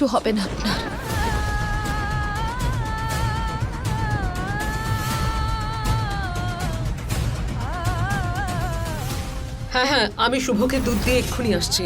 কিচ্ছু হবে না। আপনার হ্যাঁ হ্যাঁ আমি শুভকে দুধ দিয়ে এক্ষুনি আসছি।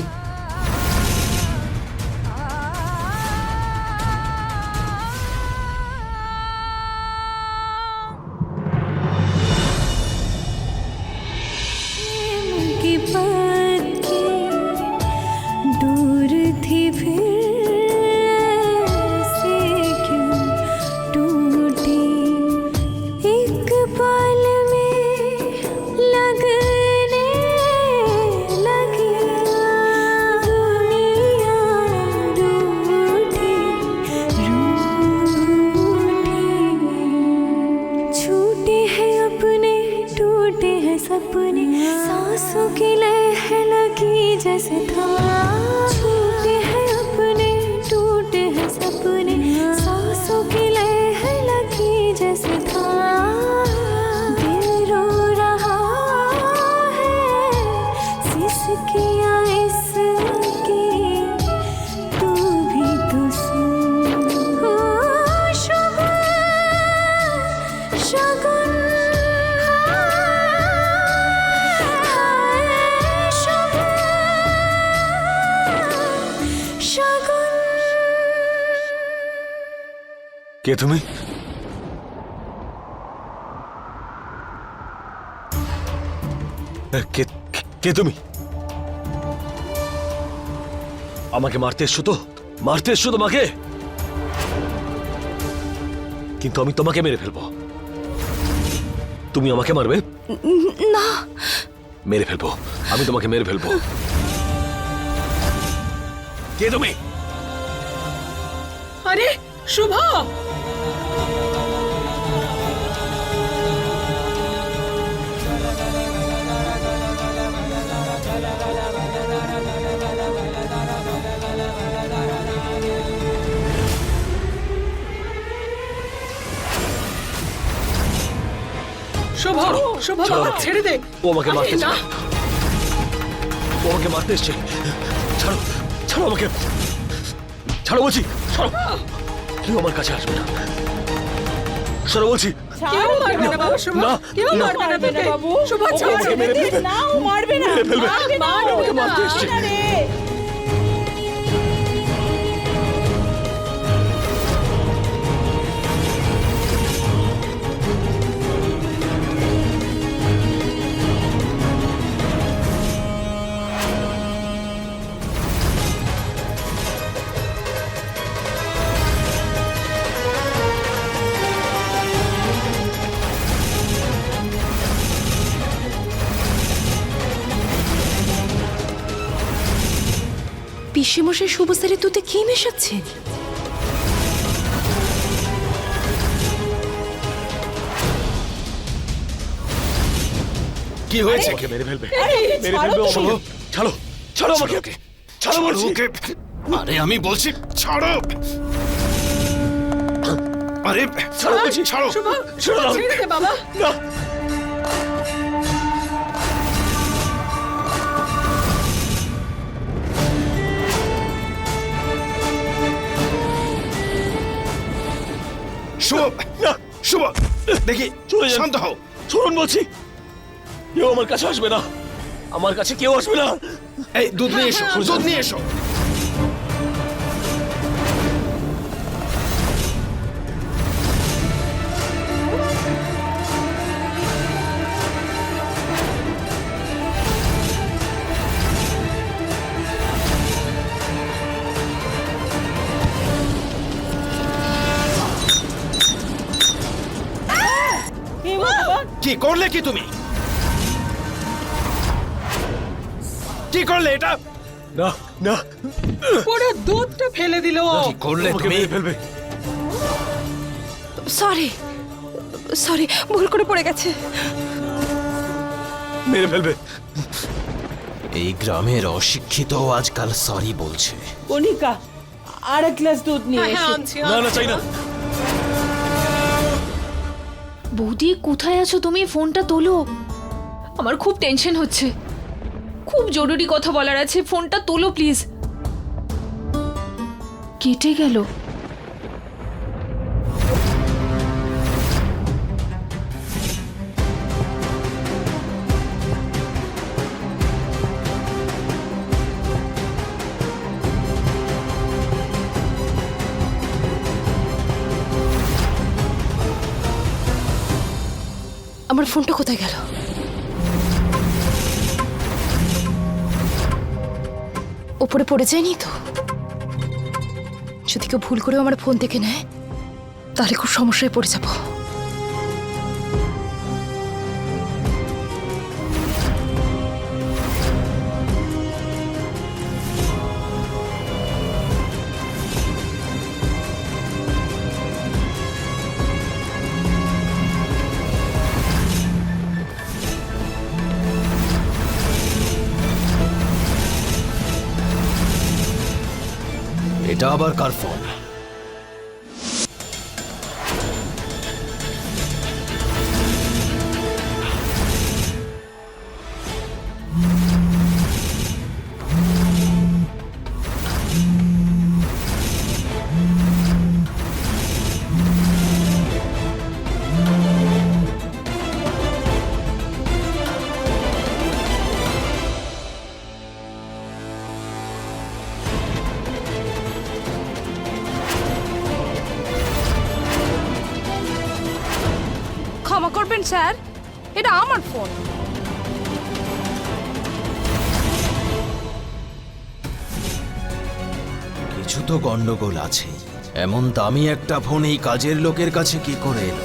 কে তুমি? কে কে- তুমি? আমাকে মারতে এসছো তো? মারতে এসছো তোমাকে? কিন্তু আমি তোমাকে মেরে ফেলব। তুমি আমাকে মারবে? না। মেরে ফেলব। আমি তোমাকে মেরে ফেলব। কে তুমি? আরে শুভ! শুভ শুভ বাবা ছেড়ে দে। ও আমাকে মারতে না। ও আমাকে মারতে এসছে। ছাড়ো ছাড়ো আমাকে। ছাড়ো বলছি ছাড়ো। কেউ আমার কাছে আসবে না। ছাড়ো বলছি। কেউ মারবে না বাবা শুভ না, কেউ। মারবে না তোকে শুভ ছেড়ে মেরে ফেলবে। না ও মারবে না। মেরে মারবে না মারবে আমাকে না। মারতে এসছে। পিসেমশাই শুভসারে তুতে কি মেশাচ্ছে কি হয়েছে? আমাকে মেরে ফেলবে। মেরে ফেলবে ও। ছাড়ো ছাড়ো আমাকে। ছাড়ো বলছি। আরে আমি বলছি ছাড়ো। আরে ছাড়ো বলছি ছাড়ো। ছেড়ে। ছেড়ে দে বাবা। না। শুভ না শুভ দেখি চলে। শান্ত হও। শুনুন বলছি কেউ আমার কাছে আসবে না। আমার কাছে কেউ আসবে না। এই দুধ নিয়ে এসো দুধ নিয়ে এসো। করলে কি তুমি? কি করলে এটা? না না। পুরো দুধটা ফেলে দিল। কি করলে তুমি? ফেলবে। সরি সরি ভুল করে পড়ে গেছে। মেরে ফেলবে। এই গ্রামের অশিক্ষিত আজকাল সরি বলছে। কণিকা আর এক গ্লাস দুধ নিয়ে হ্যাঁ হ্যাঁ এসো। না না চাই না। বৌদি কোথায় আছো তুমি? ফোনটা তোলো। আমার খুব টেনশন হচ্ছে। খুব জরুরি কথা বলার আছে। ফোনটা তোলো প্লিজ কেটে গেল। আমার ফোনটা কোথায় গেল? ওপরে পড়ে যায়নি তো? যদি কেউ ভুল করেও আমার ফোন থেকে নেয়, তাহলে খুব সমস্যায় পড়ে যাব। এটা আবার কার ফোন করবেন স্যার? এটা আমার ফোন। কিছু তো গন্ডগোল আছে। এমন দামি একটা ফোন এই কাজের লোকের কাছে কি করে এলো?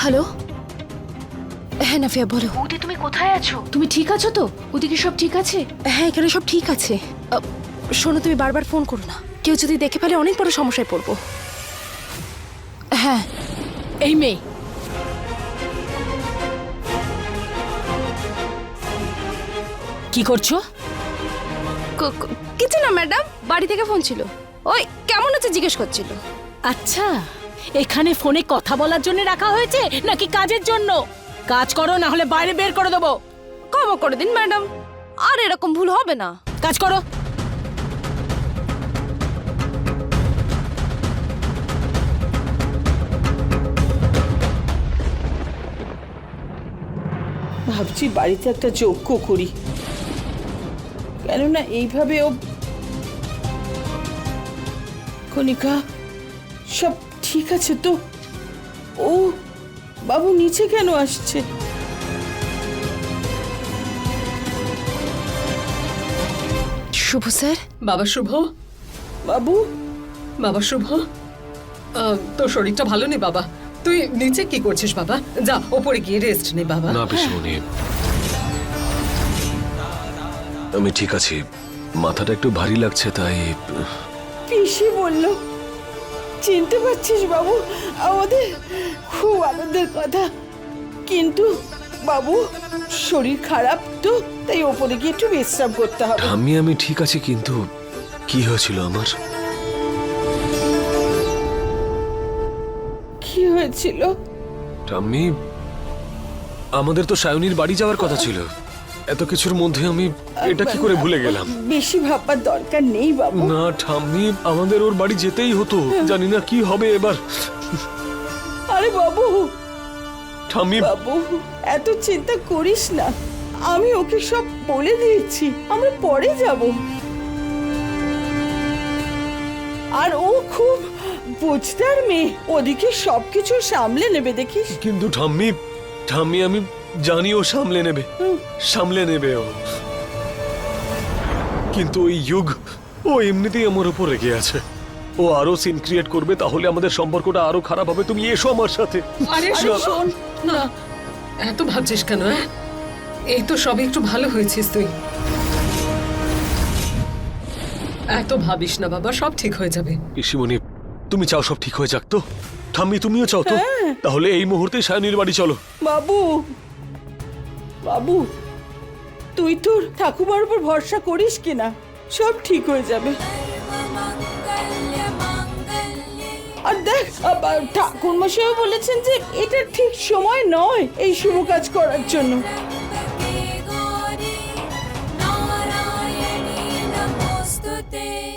হ্যালো? হ্যাঁ নাফিয়া বলো। বৌদি তুমি কোথায় আছো? তুমি ঠিক আছো তো? ওদিকে সব ঠিক আছে? হ্যাঁ এখানে সব ঠিক আছে। শোনো তুমি বারবার ফোন করো না। কেউ যদি দেখে ফেলে অনেক বড় সমস্যায় পড়ব। হ্যাঁ এই মেয়ে। কি করছ? ক- ক- কিছু না ম্যাডাম। বাড়ি থেকে ফোন ছিল। ওই কেমন আছে জিজ্ঞেস করছিল? আচ্ছা এখানে ফোনে কথা বলার জন্য রাখা হয়েছে নাকি কাজের জন্য? কাজ করো না হলে বাইরে বের করে দেবো। ক্ষমা করে দিন ম্যাডাম। আর এরকম ভুল হবে না। কাজ করো। ভাবছি বাড়িতে একটা যজ্ঞ করি। কেননা এইভাবে ও কণিকা সব ঠিক আছে তো? ও বাবু নিচে কেন আসছে? শুভ স্যার। বাবা শুভ। বাবু? বাবা শুভ। আহ, তোর শরীরটা ভালো নেই বাবা। তুই নিচে কি করছিস বাবা? যা ওপরে গিয়ে রেস্ট নে বাবা। না পিসিমণি আমি ঠিক আছি। মাথাটা একটু ভারী লাগছে তাই পিসি বলল চিনতে পারছিস বাবু আমাদের খুব আনন্দের কথা। কিন্তু বাবু শরীর খারাপ তো তাই ওপরে গিয়ে একটু বিশ্রাম করতে হবে। আমি আমি ঠিক আছি কিন্তু কি হয়েছিল আমার? কি হয়েছিল? আমি আমাদের তো সায়নির বাড়ি যাওয়ার কথা ছিল। এত কিছুর মধ্যে আমি এটা কি করে ভুলে গেলাম? বেশি ভাববার দরকার নেই বাবু। না ঠাম্মি আমাদের ওর বাড়ি যেতেই হতো। জানি না কি হবে এবার। আরে বাবু। ঠাম্মি। বাবু এত চিন্তা করিস না। আমি ওকে সব বলে দিয়েছি। আমরা পরে যাব। আর ও খুব বুঝতার মেয়ে। ওদিকে সবকিছু সামলে নেবে দেখিস। কিন্তু ঠাম্মি ঠাম্মি আমি জানি ও সামলে নেবে। সামলে নেবে ও। কিন্তু ওই যুগ ও এমনিতেই আমার উপর রেগে আছে। ও আরও সিন ক্রিয়েট করবে তাহলে আমাদের সম্পর্কটা আরও খারাপ হবে। তুমি এসো আমার সাথে। আরে শোন না। এত ভাবছিস কেন হ্যাঁ? এই তো সবে একটু ভালো হয়েছিস তুই। এত ভাবিস না বাবা সব ঠিক হয়ে যাবে। পিসিমণি তুমি চাও সব ঠিক হয়ে যাক তো? ঠাম্মি তুমিও চাও তো? তাহলে এই মুহূর্তে সায়নির বাড়ি চলো। বাবু বাবু তুই তোর ঠাকুমার উপর ভরসা করিস কিনা? সব ঠিক হয়ে যাবে। আর দেখ ঠাকুর মশাই বলেছেন যে এটা ঠিক সময় নয় এই শুভ কাজ করার জন্য।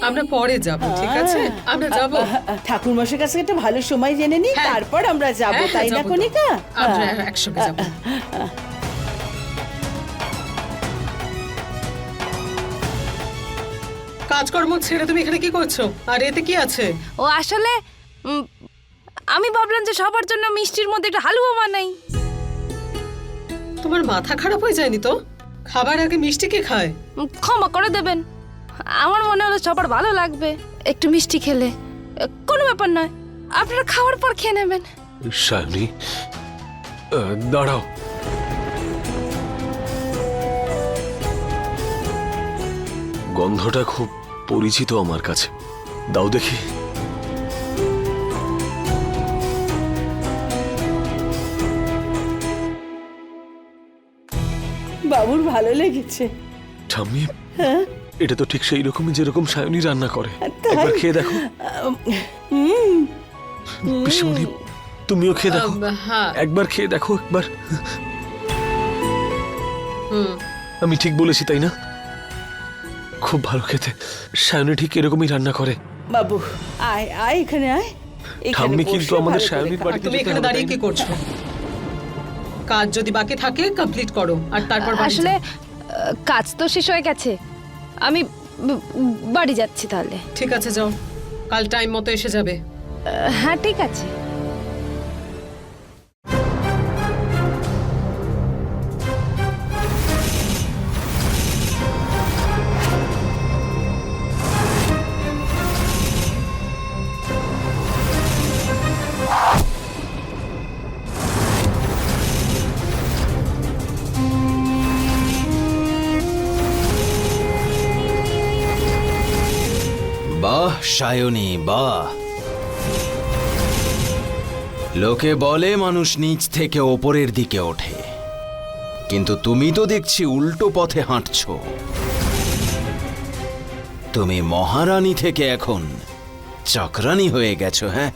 আমরা পরে যাব ঠিক আছে? আমরা যাব। ঠাকুর মশাই কাছে একটা ভালো সময় জেনে নিই হ্যাঁ। তারপর আমরা যাব হ্যাঁ, তাই না। কণিকা? আমরা হ্যাঁ। একসঙ্গে যাব। কাজকর্ম ছেড়ে তুমি এখানে কি করছ? আর এতে কি আছে? ও আসলে উম, আমি ভাবলাম যে সবার জন্য মিষ্টির মধ্যে একটা হালুয়া বানাই। তোমার মাথা খারাপ হয়ে যায়নি তো? খাবার আগে মিষ্টি কে খায়? উম, ক্ষমা করে দেবেন। আমার মনে হলো সবার ভালো লাগবে একটু মিষ্টি খেলে। এ, কোনো ব্যাপার নয় আপনারা খাওয়ার পর খেয়ে নেবেন। সায়নী আহ, দাঁড়াও। গন্ধটা খুব পরিচিত আমার কাছে। দাও দেখি। বাবুর ভালো লেগেছে। ঠাম্মি এটা তো ঠিক সেই রকমই যেরকম সায়নী রান্না করে। একবার খেয়ে দেখো। হুম। পিসিমণি তুমিও খেয়ে দেখো। হ্যাঁ। একবার খেয়ে দেখো একবার। হুম। আমি ঠিক বলেছি তাই না? খুব ভালো খেতে। সায়নী ঠিক এরকমই রান্না করে। বাবু আয় আয় এখানে আয়। ঠাম্মি কিন্তু আমাদের সায়নীর বাড়িতে তুমি এখানে দাঁড়িয়ে কি করছ? কাজ যদি বাকি থাকে কমপ্লিট করো আর তারপর আসলে কাজ তো শেষ হয়ে গেছে। আমি বাড়ি যাচ্ছি তাহলে। ঠিক আছে যাও। কাল টাইম মতো এসে যাবে। হ্যাঁ ঠিক আছে। সায়নী, বাহ। লোকে বলে মানুষ নিচ থেকে ওপরের দিকে ওঠে। কিন্তু তুমি তো দেখছি উল্টো পথে হাঁটছ। তুমি মহারানী থেকে এখন চক্রানি হয়ে গেছো হ্যাঁ?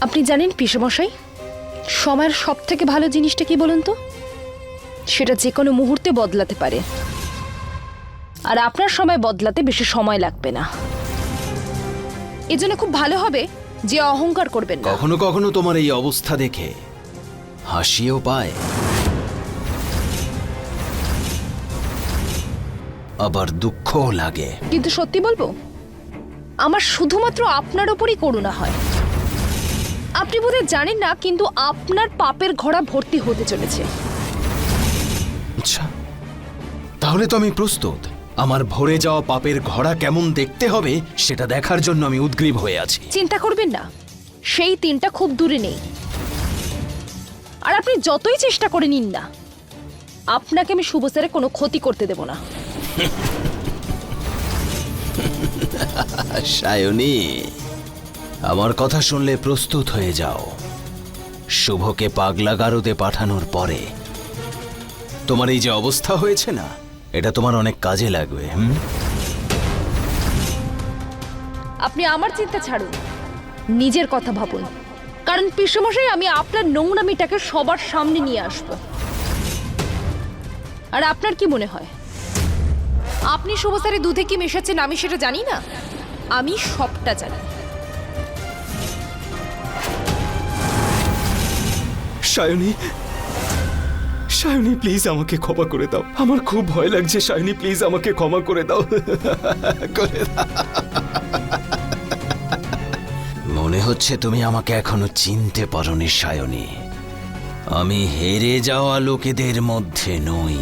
আপনি জানেন পিসমশাই, সময়ের সব থেকে ভালো জিনিসটা কি বলুন তো? সেটা যে কোনো মুহূর্তে বদলাতে পারে। আর আপনার সময় বদলাতে বেশি সময় লাগবে না। এজন্য খুব ভালো হবে যে অহংকার করবেন না। কখনো কখনো তোমার এই অবস্থা দেখে হাসিও পায়। আবার দুঃখও লাগে। কিন্তু সত্যি বলব আমার শুধুমাত্র আপনার ওপরই করুণা হয়। আপনি বোধহয় জানেন না কিন্তু আপনার পাপের ঘোড়া ভর্তি হতে চলেছে। আচ্ছা তাহলে তো আমি প্রস্তুত। আমার ভরে যাওয়া পাপের ঘোড়া কেমন দেখতে হবে সেটা দেখার জন্য আমি উদ্গ্রীব হয়ে আছি। চিন্তা করবেন না। সেই তিনটা খুব দূরে নেই। আর আপনি যতই চেষ্টা করে নিন না আপনাকে আমি শুভস্যারে কোনো ক্ষতি করতে দেব না। সায়নী আমার কথা শুনলে প্রস্তুত হয়ে যাও। শুভকে পাগলা গারদে পাঠানোর পরে। তোমার এই যে অবস্থা হয়েছে না? এটা তোমার অনেক কাজে লাগবে হুম? আপনি আমার চিন্তা ছাড়ুন। নিজের কথা ভাবুন। কারণ পিসমশাই আমি আপনার নোংরামিটাকে সবার সামনে নিয়ে আসব। আর আপনার কি মনে হয়? আপনি শুভস্যারে দুধে কি মেশাচ্ছেন আমি সেটা জানি না? আমি সবটা জানি। সায়নী সায়নী প্লিজ আমাকে ক্ষমা করে দাও। আমার খুব ভয় লাগছে সায়নী প্লিজ আমাকে ক্ষমা করে দাও। মনে হচ্ছে তুমি আমাকে এখনও চিনতে পারোনি সায়নী আমি হেরে যাওয়া লোকেদের মধ্যে নই।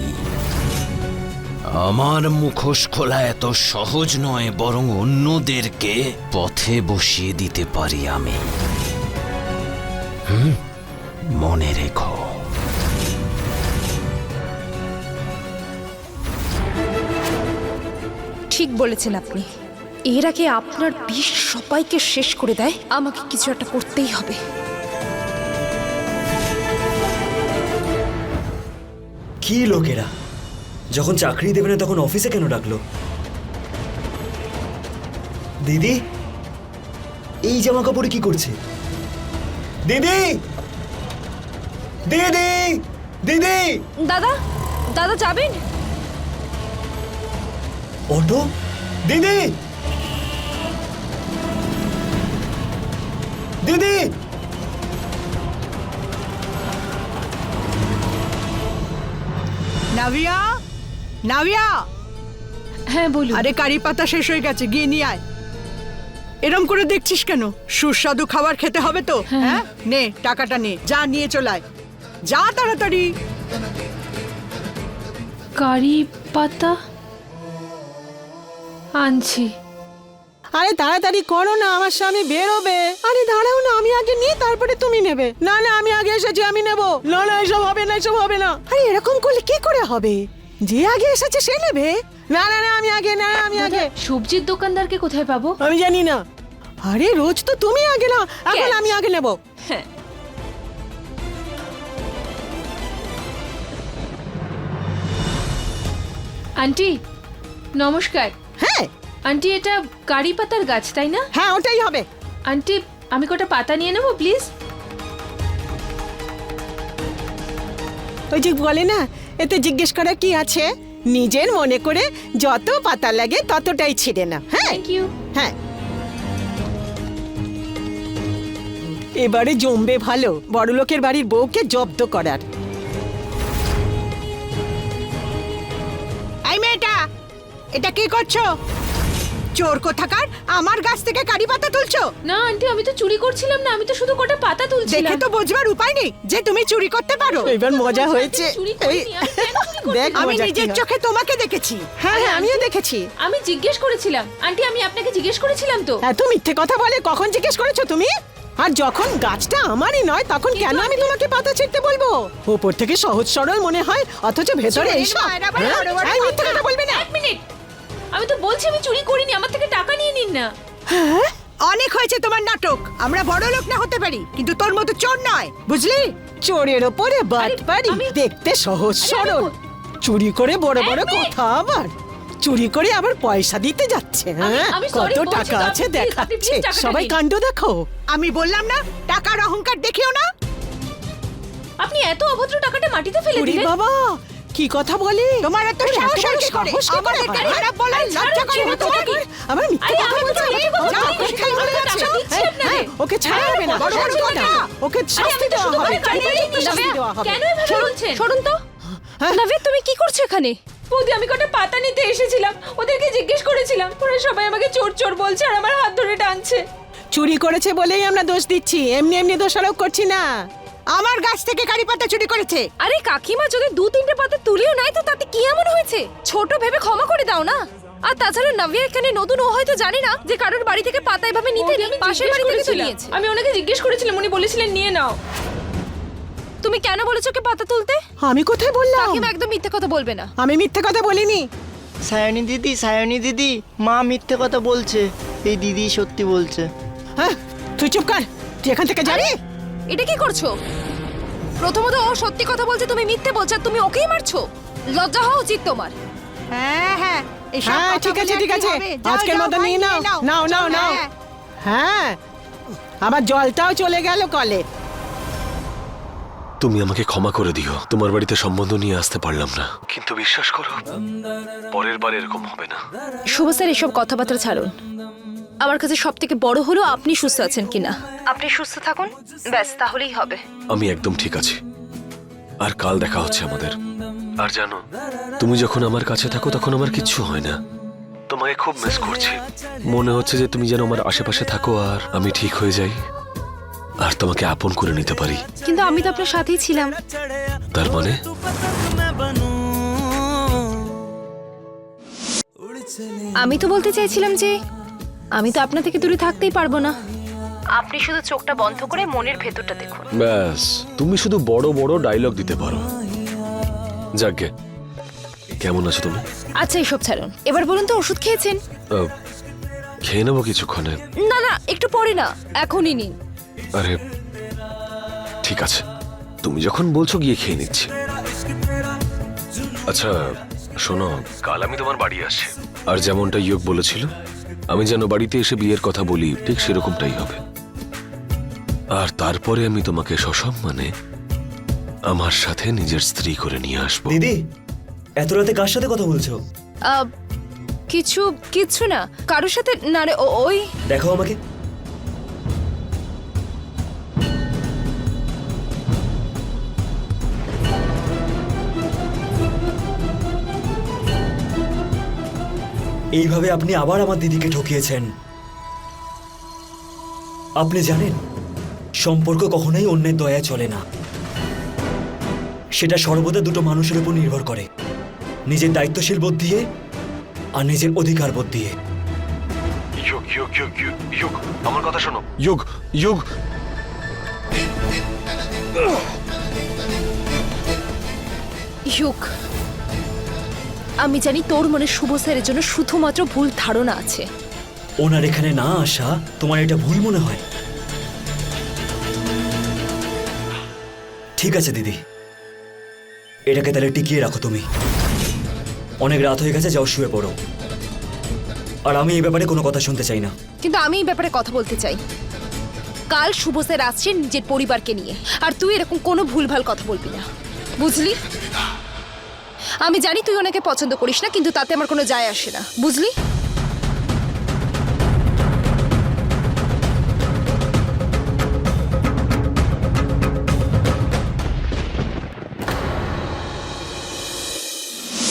আমার মুখোশ খোলা এত সহজ নয়, বরং অন্যদেরকে পথে বসিয়ে দিতে পারি আমি। মনে রেখো। ঠিক বলেছেন আপনি। এর আগে আপনার বিষ সবাইকে শেষ করে দেয় আমাকে কিছু একটা করতেই হবে। কি লোকেরা? যখন চাকরি দেবে না তখন অফিসে কেন ডাকলো? দিদি এই জামা কাপড়ে কি করছে? দিদি! দিদি! দিদি! দাদা দাদা যাবেন? অটো দিদি দিদি নাভিয়া? নাভিয়া? হ্যাঁ বলুন। আরে কারি পাতা শেষ হয়ে গেছে গিয়ে নিয়ে আয়। এরম করে দেখছিস কেন? সুস্বাদু খাবার খেতে হবে তো হ্যাঁ। নে টাকাটা নে যা নিয়ে চলায় যা তাড়াতাড়ি। কারি পাতা? আনছি। আরে তাড়াতাড়ি করো না আমার স্বামী বেরোবে। আরে দাঁড়াও না আমি আগে নিয়ে তারপরে তুমি নেবে। না না আমি আগে এসেছি আমি নেব। না না এসব হবে না এসব হবে না। আরে এরকম করলে কি করে হবে? যে আগে এসেছে সে নেবে। না না না আমি আগে না আমি আগে। সবজির দোকানদারকে কোথায় পাবো? আমি জানি না। আরে রোজ তো তুমি আগে না এখন. আমি আগে নেব। হ্যাঁ। আন্টি নমস্কার। হ্যাঁ। আন্টি এটা কারি পাতার গাছ তাই না? হ্যাঁ ওটাই হবে। আন্টি আমি কটা পাতা নিয়ে নেব প্লিজ? ওই যে বলে না এতে জিজ্ঞেস করা কি আছে? নিজের মনে করে যত পাতা লাগে ততটাই ছিঁড়ে না হ্যাঁ? থ্যাংক ইউ হ্যাঁ। এবারে জমবে ভালো বড়লোকের বাড়ির বউকে জব্দ করার। এটা কি করছ? চোর কোথাকার? আমার গাছ থেকে কারি পাতা তুলছো? না আন্টি আমি তো চুরি করছিলাম না আমি তো শুধু কটা পাতা দেখে তুলছিলাম তো বোঝবার উপায় নেই যে তুমি চুরি করতে পারো। এবার মজা হয়েছে। চুরি করিনি, আমি কেন চুরি করতে দেখ? আমি নিজের চোখে তোমাকে দেখেছি। হ্যাঁ হ্যাঁ আমিও দেখেছি। আমি জিজ্ঞেস করেছিলাম। আন্টি আমি আপনাকে জিজ্ঞেস করেছিলাম তো? এত মিথ্যে কথা বলে কখন জিজ্ঞেস করেছ তুমি? আর যখন গাছটা আমারই নয় তখন কেন আমি তোমাকে পাতা ছিঁড়তে বলব? উপর থেকে সহজ সরল মনে হয় অথচ ভেতরে এইসব হ্যাঁ? এই মিথ্যে কথা বলবে না। এক মিনিট। আমি তো বলছি আমি চুরি করিনি আমার থেকে টাকা নিয়ে নিন না। হ্যাঁ? অনেক হয়েছে তোমার নাটক। আমরা বড় লোক না হতে পারি কিন্তু তোর মতো চোর নয় বুঝলি? চোরের ওপরে বাট পারি আমি- দেখতে সহজ আরে, সরল। চুরি করে বড় বড়। কথা আবার চুরি করে আবার পয়সা দিতে যাচ্ছে হ্যাঁ? আমি sorry কত বলছি টাকা তো, আছে আপনি please, আপনি দেখাচ্ছে please টাকাটা সবাই। কাণ্ড দেখো। আমি বললাম না টাকার অহংকার দেখিও না। আপনি এত অভদ্র টাকাটা মাটিতে ফেলে ওরে দিলেন। বাবা কি কথা বলে তোমার এত সাহস হয় করে আমাদের খারাপ বলার লজ্জা করে না তোমাকে আমার মিথ্যে কথা বলছে যাও, কোথায় বলে যাচ্ছ? ওকে ছাড়া হবে না বড় বড় কথা। ওকে শাস্তি দেওয়া হবে। শাস্তি দেওয়া হবে কেন এভাবে বলছেন সরুন তো হ্যাঁ? নাভিয়া তুমি কি করছ এখানে বৌদি আমি কটা পাতা নিতে এসেছিলাম ওদেরকে জিজ্ঞেস করেছিলাম ওরা সবাই আমাকে চোর চোর বলছে আর আমার হাত ধরে টানছে চুরি করেছে বলেই আমরা দোষ দিচ্ছি এমনি এমনি দোষারোপ করছি না আমার গাছ থেকে কারি পাতা চুরি করেছে। আরে কাকিমা যদি দু তিনটে পাতা তুলিও নাই তো তাতে কি এমন হয়েছে? ছোট ভেবে ক্ষমা করে দাও না। আর তাছাড়া নাভিয়া এখানে নতুন ও হয়তো জানে না যে কারোর বাড়ি থেকে পাতা এভাবে নিতে নেই আমি পাশের বাড়ি থেকে তো করেছিলাম। নিয়েছে। আমি ওনাকে জিজ্ঞেস করেছিলাম উনি বলেছিলেন নিয়ে নাও। তুমি কেন বলেছ ওকে পাতা তুলতে? আমি কোথায় বললাম? কাকিমা একদম মিথ্যে কথা বলবে না। আমি মিথ্যে কথা বলিনি। সায়নী দিদি সায়নী দিদি মা মিথ্যে কথা বলছে। এই দিদি সত্যি বলছে। হ্যাঁ তুই চুপ কর। তুই এখান থেকে যাবি এটা কি করছ? প্রথমত ও সত্যি কথা বলছে তুমি মিথ্যে বলছো তুমি ওকেই মারছো? লজ্জা হওয়া উচিত তোমার। হ্যাঁ হ্যাঁ হ্যাঁ ঠিক আছে ঠিক আছে। আজকের মতো নিয়ে নাও নাও নাও নাও হ্যাঁ আবার জলটাও চলে গেল কলে। তুমি আমাকে ক্ষমা করে দিও। তোমার বাড়িতে সম্বন্ধ নিয়ে আসতে পারলাম না। কিন্তু বিশ্বাস করো পরের বার এরকম হবে না। শুভ স্যার এসব কথাবার্তা ছাড়ুন। আমার কাছে সব থেকে বড় হলো আপনি সুস্থ আছেন কিনা। আপনি সুস্থ থাকুন ব্যাস তাহলেই হবে। আমি একদম ঠিক আছি। আর কাল দেখা হচ্ছে আমাদের। আর জানো তুমি যখন আমার কাছে থাকো তখন আমার কিচ্ছু হয় না। তোমাকে খুব মিস করছি। মনে হচ্ছে যে তুমি যেন আমার আশেপাশে থাকো আর আমি ঠিক হয়ে যাই। আর তোমাকে আপন করে নিতে পারি। কিন্তু আমি তো আপনার সাথেই ছিলাম। তার মানে? আমি তো বলতে চাইছিলাম যে আমি তো আপনার থেকে দূরে থাকতেই পারব না। আপনি শুধু চোখটা বন্ধ করে মনের ভেতরটা দেখুন। ব্যাস তুমি শুধু বড় বড় ডায়লগ দিতে পারো। যাকে কেমন আছো তুমি? আচ্ছা এসব ছাড়ুন। এবার বলুন তো ওষুধ খেয়েছেন? আহ, খেয়ে নেব কিছুক্ষণে। না না একটু পরে না এখনই নিন। আরে ঠিক আছে। তুমি যখন বলছো গিয়ে খেয়ে নিচ্ছি। আচ্ছা শোনো কাল আমি তোমার বাড়ি আসছি আর যেমনটা ইয়োগ বলেছিল আমি যেন বাড়িতে এসে বিয়ের কথা বলি ঠিক সেরকমটাই হবে। আর তারপরে আমি তোমাকে সসম্মানে আমার সাথে নিজের স্ত্রী করে নিয়ে আসব। দিদি এত রাতে কার সাথে কথা বলছো? আহ, কিছু কিছু না। কারোর সাথে না রে ও- ওই দেখো আমাকে। এইভাবে আপনি আবার আমার দিদিকে ঠকিয়েছেন। আপনি জানেন সম্পর্ক কখনোই অন্যের দয়া চলে না। সেটা সর্বদা দুটো মানুষের উপর নির্ভর করে। নিজের দায়িত্বশীল বোধ দিয়ে আর নিজের অধিকার বোধ দিয়ে। ইয়োগ ইয়োগ ইয়োগ, ইয়োগ আমার কথা শোনো। Yoke yoke. ইউক আমি জানি তোর মনে শুভ স্যারের জন্য শুধুমাত্র ভুল ধারণা আছে। ওনার এখানে না আসা তোমার এটা ভুল মনে হয়। ঠিক আছে দিদি। এটাকে তাহলে টিকিয়ে রাখো তুমি। অনেক রাত হয়ে গেছে যাও শুয়ে পড়ো। আর আমি এই ব্যাপারে কোনো কথা শুনতে চাই না। কিন্তু আমি এই ব্যাপারে কথা বলতে চাই। কাল শুভ স্যার আসছেন নিজের পরিবারকে নিয়ে। আর তুই এরকম কোনো ভুলভাল কথা বলবি না। বুঝলি? আমি জানি তুই ওনাকে পছন্দ করিস না, কিন্তু তাতে আমার কোনো যায় আসে না। বুঝলি?